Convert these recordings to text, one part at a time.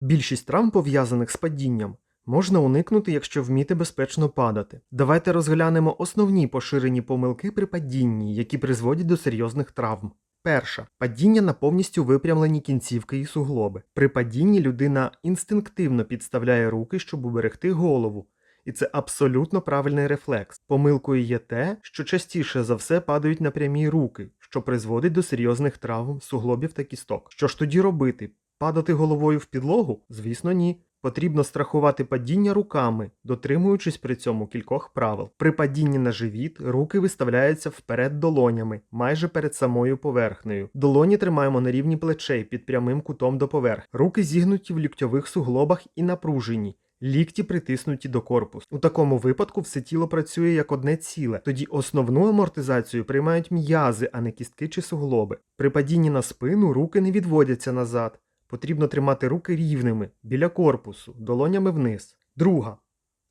Більшість травм, пов'язаних з падінням, можна уникнути, якщо вміти безпечно падати. Давайте розглянемо основні поширені помилки при падінні, які призводять до серйозних травм. Перша падіння на повністю випрямлені кінцівки і суглоби. При падінні людина інстинктивно підставляє руки, щоб уберегти голову. І це абсолютно правильний рефлекс. Помилкою є те, що частіше за все падають на прямі руки, що призводить до серйозних травм суглобів та кісток. Що ж тоді робити? Падати головою в підлогу? Звісно, ні. Потрібно страхувати падіння руками, дотримуючись при цьому кількох правил. При падінні на живіт руки виставляються вперед долонями, майже перед самою поверхнею. Долоні тримаємо на рівні плечей під прямим кутом до поверхні. Руки зігнуті в ліктьових суглобах і напружені. Лікті притиснуті до корпусу. У такому випадку все тіло працює як одне ціле. Тоді основну амортизацію приймають м'язи, а не кістки чи суглоби. При падінні на спину руки не відводяться назад. Потрібно тримати руки рівними, біля корпусу, долонями вниз. Друга.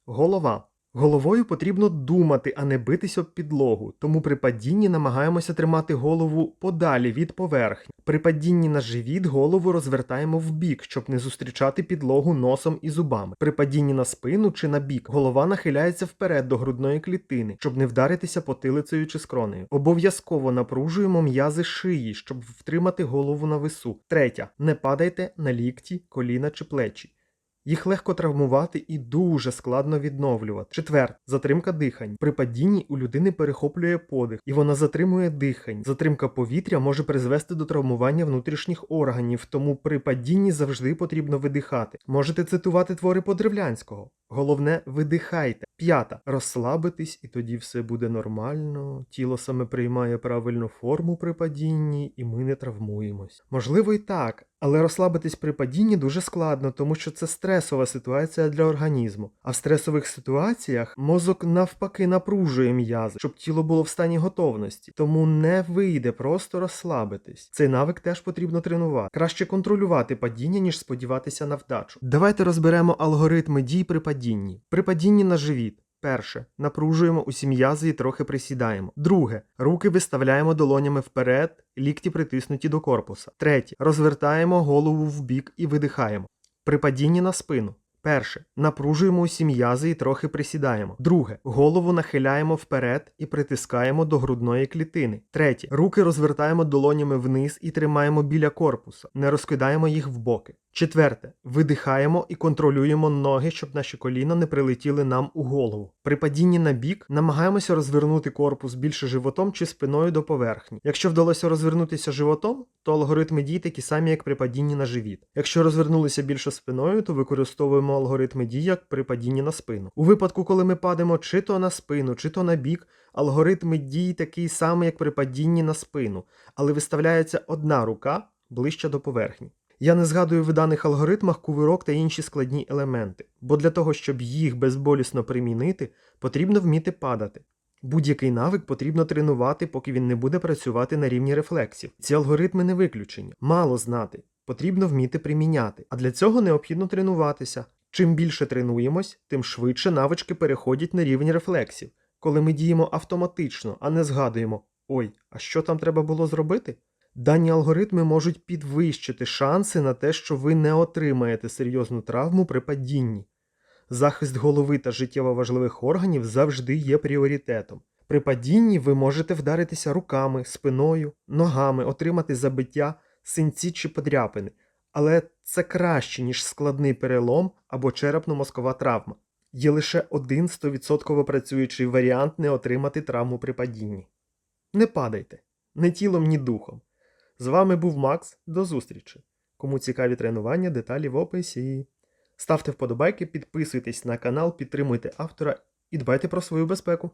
Голова. Головою потрібно думати, а не битись об підлогу, тому при падінні намагаємося тримати голову подалі від поверхні. При падінні на живіт голову розвертаємо вбік, щоб не зустрічати підлогу носом і зубами. При падінні на спину чи на бік голова нахиляється вперед до грудної клітини, щоб не вдаритися потилицею чи скронею. Обов'язково напружуємо м'язи шиї, щоб втримати голову на вису. Третя. Не падайте на лікті, коліна чи плечі. Їх легко травмувати і дуже складно відновлювати. Четвер, затримка дихань. При падінні у людини перехоплює подих, і вона затримує дихань. Затримка повітря може призвести до травмування внутрішніх органів, тому при падінні завжди потрібно видихати. Можете цитувати твори Подревлянського. Головне, видихайте. П'ята. Розслабитись, і тоді все буде нормально. Тіло саме приймає правильну форму при падінні, і ми не травмуємось. Можливо, і так, але розслабитись при падінні дуже складно, тому що це стресова ситуація для організму. А в стресових ситуаціях мозок навпаки напружує м'язи, щоб тіло було в стані готовності. Тому не вийде просто розслабитись. Цей навик теж потрібно тренувати. Краще контролювати падіння, ніж сподіватися на вдачу. Давайте розберемо алгоритми дій при падінні. При падінні на живіт. Перше. Напружуємо усі м'язи і трохи присідаємо. Друге. Руки виставляємо долонями вперед, лікті притиснуті до корпуса. Третє. Розвертаємо голову вбік і видихаємо. При падінні на спину. Перше. Напружуємо усі м'язи і трохи присідаємо. Друге. Голову нахиляємо вперед і притискаємо до грудної клітини. Третє. Руки розвертаємо долонями вниз і тримаємо біля корпуса. Не розкидаємо їх в боки. Четверте. Видихаємо і контролюємо ноги, щоб наші коліна не прилетіли нам у голову. При падінні на бік намагаємося розвернути корпус більше животом чи спиною до поверхні. Якщо вдалося розвернутися животом, то алгоритми дій такі самі, як при падінні на живіт. Якщо розвернулися більше спиною, то використовуємо алгоритми дій як при падінні на спину. У випадку, коли ми падаємо чи то на спину, чи то на бік, алгоритми дій такий самий, як при падінні на спину, але виставляється одна рука ближче до поверхні. Я не згадую в даних алгоритмах кувирок та інші складні елементи, бо для того, щоб їх безболісно примінити, потрібно вміти падати. Будь-який навик потрібно тренувати, поки він не буде працювати на рівні рефлексів. Ці алгоритми не виключення. Мало знати, потрібно вміти приміняти. А для цього необхідно тренуватися. Чим більше тренуємось, тим швидше навички переходять на рівень рефлексів. Коли ми діємо автоматично, а не згадуємо ой, а що там треба було зробити? Дані алгоритми можуть підвищити шанси на те, що ви не отримаєте серйозну травму при падінні. Захист голови та життєво важливих органів завжди є пріоритетом. При падінні ви можете вдаритися руками, спиною, ногами, отримати забиття, синці чи подряпини, але це краще, ніж складний перелом або черепно-мозкова травма. Є лише один 100% працюючий варіант не отримати травму при падінні. Не падайте, ні тілом, ні духом. З вами був Макс. До зустрічі. Кому цікаві тренування, деталі в описі. Ставте вподобайки, підписуйтесь на канал, підтримуйте автора і дбайте про свою безпеку.